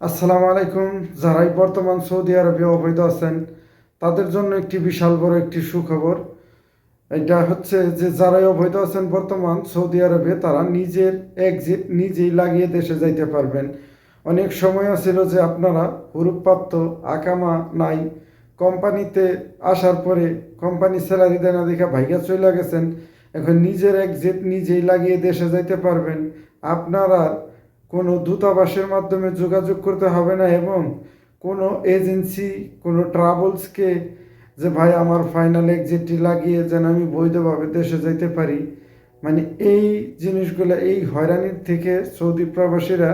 আসসালামু আলাইকুম। যারাই বর্তমান সৌদি আরবে অবৈধ আছেন, তাদের জন্য একটি বিশাল বড় একটি সুখবর। এটা হচ্ছে যে, যারাই অবৈধ আছেন বর্তমান সৌদি আরবে, তারা নিজের এক্সিট নিজেই লাগিয়ে দেশে যাইতে পারবেন। অনেক সময় ছিল যে, আপনারা হুরুপ্রাপ্ত আকামা নাই, কোম্পানিতে আসার পরে কোম্পানি স্যালারি দেয় না দেখে ভাইগা চলে গেছেন। এখন নিজের এক্সিট নিজেই লাগিয়ে দেশে যাইতে পারবেন। আপনারা কোনো দূতাবাসের মাধ্যমে যোগাযোগ করতে হবে না এবং কোনো এজেন্সি, কোনো ট্রাভেলসকে যে, ভাই, আমার ফাইনাল এক্সিটটি লাগিয়ে যেন আমি বৈধভাবে দেশে যাইতে পারি। মানে এই জিনিসগুলো, এই হয়রানির থেকে সৌদি প্রবাসীরা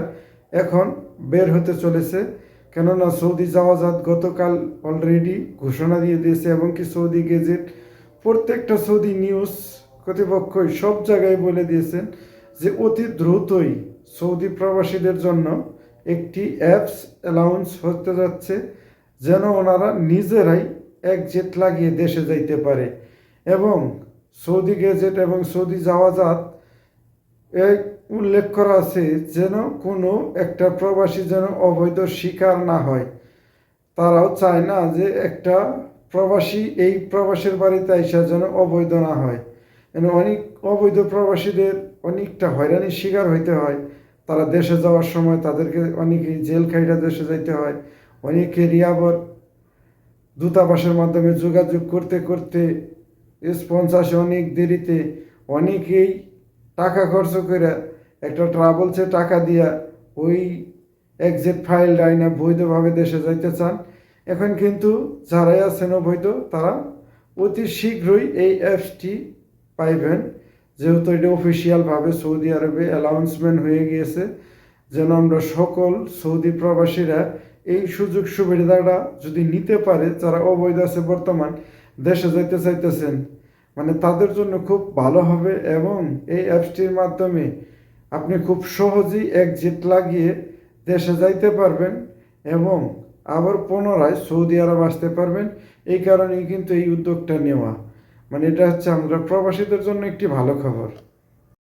এখন বের হতে চলেছে। কেননা সৌদি জাওয়াজাত গতকাল অলরেডি ঘোষণা দিয়ে দিয়েছে এবং কি সৌদি গেজেট প্রত্যেকটা সৌদি নিউজ কর্তৃপক্ষই সব জায়গায় বলে দিয়েছেন যে, অতি দ্রুতই সৌদি প্রবাসীদের জন্য একটি অ্যাপস অ্যালাউন্স হতে যাচ্ছে যেন ওনারা নিজেরাই একজেট লাগিয়ে দেশে যাইতে পারে এবং সৌদি গেজেট এবং সৌদি জাওয়াজাত এই উল্লেখ করা আছে যেন কোনো একটা প্রবাসী যেন অবৈধ শিকার না হয়। তারাও চায় না যে একটা প্রবাসী এই প্রবাসীর বাড়িতে আইসা যেন অবৈধ না হয়। অনেক অবৈধ প্রবাসীদের অনেকটা হয়রানির শিকার হইতে হয়। তারা দেশে যাওয়ার সময় তাদেরকে অনেকেই জেল খাইটা দেশে যাইতে হয় অনেকেরই আবার দূতাবাসের মাধ্যমে যোগাযোগ করতে করতে রেসপন্স আসে অনেক দেরিতে অনেকেই টাকা খরচ করে একটা ট্রাভেলসে টাকা দিয়া ওই এক্সিট ফাইল ডাইনা বৈধভাবে দেশে যাইতে চান। এখন কিন্তু যারাই আছেন অবৈধ, তারা অতি শীঘ্রই এই অ্যাপসটি পাইবেন। যেহেতু এটা অফিসিয়ালভাবে সৌদি আরবে অ্যালাউন্সমেন্ট হয়ে গিয়েছে, যেন আমরা সকল সৌদি প্রবাসীরা এই সুযোগ সুবিধাটা যদি নিতে পারে, যারা অবৈধ আছে বর্তমান, দেশে যাইতে চাইতেছেন মানে তাদের জন্য খুব ভালো হবে এবং এই অ্যাপসটির মাধ্যমে আপনি খুব সহজেই একজিট লাগিয়ে দেশে যাইতে পারবেন এবং আবার পুনরায় সৌদি আরব আসতে পারবেন। এই কারণেই কিন্তু এই উদ্যোগটা নেওয়া। মানে এটা হচ্ছে আমরা প্রবাসীদের জন্য একটি ভালো খবর।